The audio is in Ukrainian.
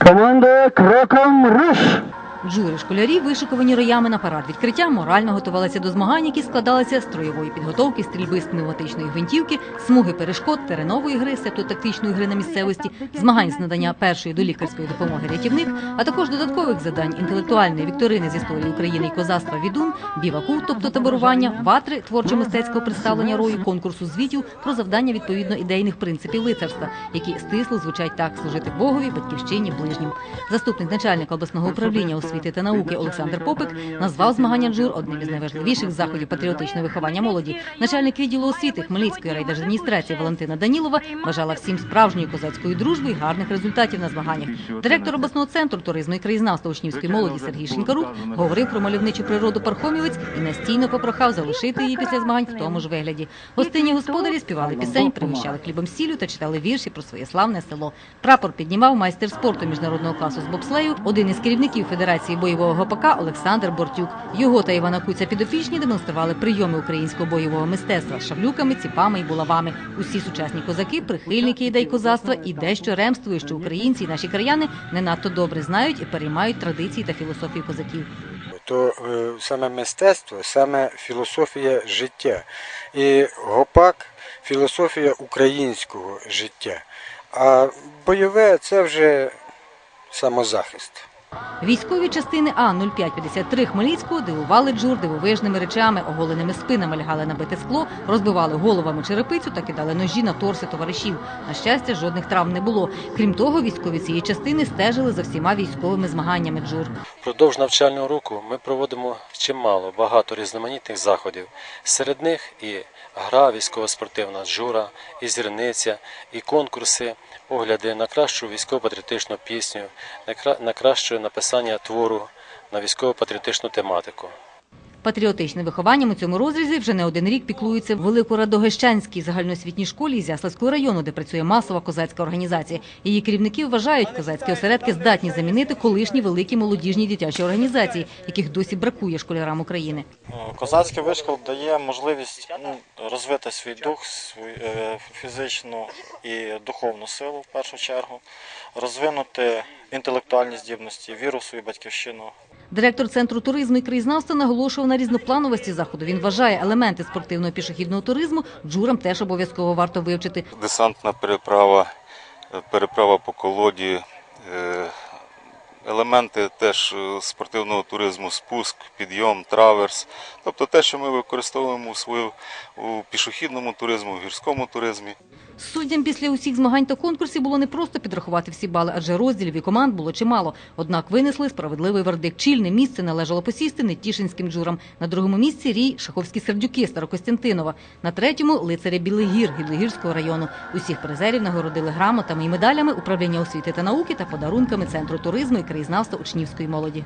Comando Crocom Rush. Джури школярі, вишиковані роями на парад відкриття, морально готувалися до змагань, які складалися з строєвої підготовки, стрільби з пневматичної гвинтівки, смуги перешкод, теренової гри, септотактичної гри на місцевості, змагань з надання першої до лікарської допомоги рятівник, а також додаткових завдань інтелектуальної вікторини з історії України і козацтва відун, біваку, тобто таборування, ватри, творчо-мистецького представлення рою, конкурсу звітів про завдання відповідно ідейних принципів лицарства, які стисло звучать так: служити Богові, батьківщині, ближнім. Заступник начальника обласного управління освіти та науки Олександр Попик назвав змагання джур одним із найважливіших заходів патріотичного виховання молоді. Начальник відділу освіти Хмельницької райдержадміністрації Валентина Данілова бажала всім справжньої козацької дружби і гарних результатів на змаганнях. Директор обласного центру туризму і краєзнавства учнівської молоді Сергій Шинкарук говорив про мальовничу природу Пархомівець і настійно попрохав залишити її після змагань в тому ж вигляді. Гостинні господарі співали пісень, пригощали хлібом сіллю та читали вірші про своє славне село. Прапор піднімав майстер спорту міжнародного класу з бобслею, один із керівників Федерації бойового гопака Олександр Бортюк. Його та Івана Куця підопічні демонстрували прийоми українського бойового мистецтва з шаблюками, ціпами і булавами. Усі сучасні козаки, прихильники ідей козацтва і дещо ремствують, що українці і наші краяни не надто добре знають і переймають традиції та філософію козаків. то е, саме мистецтво, саме філософія життя. І гопак філософія українського життя. А бойове це вже самозахист. Військові частини А 0553 Хмельницького дивували джур дивовижними речами, оголеними спинами лягали на бите скло, розбивали головами черепицю та кидали ножі на торси товаришів. На щастя, жодних травм не було. Крім того, військові цієї частини стежили за всіма військовими змаганнями джур. Впродовж навчального року ми проводимо чимало багато різноманітних заходів. Серед них і гра військово-спортивна джура, і зірниця, і конкурси, огляди на кращу військово-патріотичну пісню, на кра- на краще написання твору на військово-патріотичну тематику. Патріотичним вихованням у цьому розрізі вже не один рік піклується в Великорадогещанській загальноосвітній школі із Яславського району, де працює масова козацька організація. Її керівники вважають, козацькі осередки здатні замінити колишні великі молодіжні дитячі організації, яких досі бракує школярам України. Козацький вишкіл дає можливість ну, розвити свій дух, свою е, фізичну і духовну силу в першу чергу, розвинути інтелектуальні здібності, віру в свою батьківщину. Директор центру туризму і краєзнавства наголошував на різноплановості заходу. Він вважає елементи спортивного пішохідного туризму джурам теж обов'язково варто вивчити. десантна переправа, е, переправа по колоді, е, елементи теж е, спортивного туризму, спуск, підйом, траверс. Тобто те, що ми використовуємо у свою у пішохідному туризму, в гірському туризмі. Суддям після усіх змагань та конкурсів було не просто підрахувати всі бали, адже розділів і команд було чимало. Однак винесли справедливий вердикт. Чільне місце належало посісти Нетішинським джурам. На другому місці рій Шаховські сердюки Старокостянтинова. На третьому лицаря Білигір Гіблигірського району. Усіх призерів нагородили грамотами і медалями управління освіти та науки та подарунками центру туризму і краєзнавства учнівської молоді.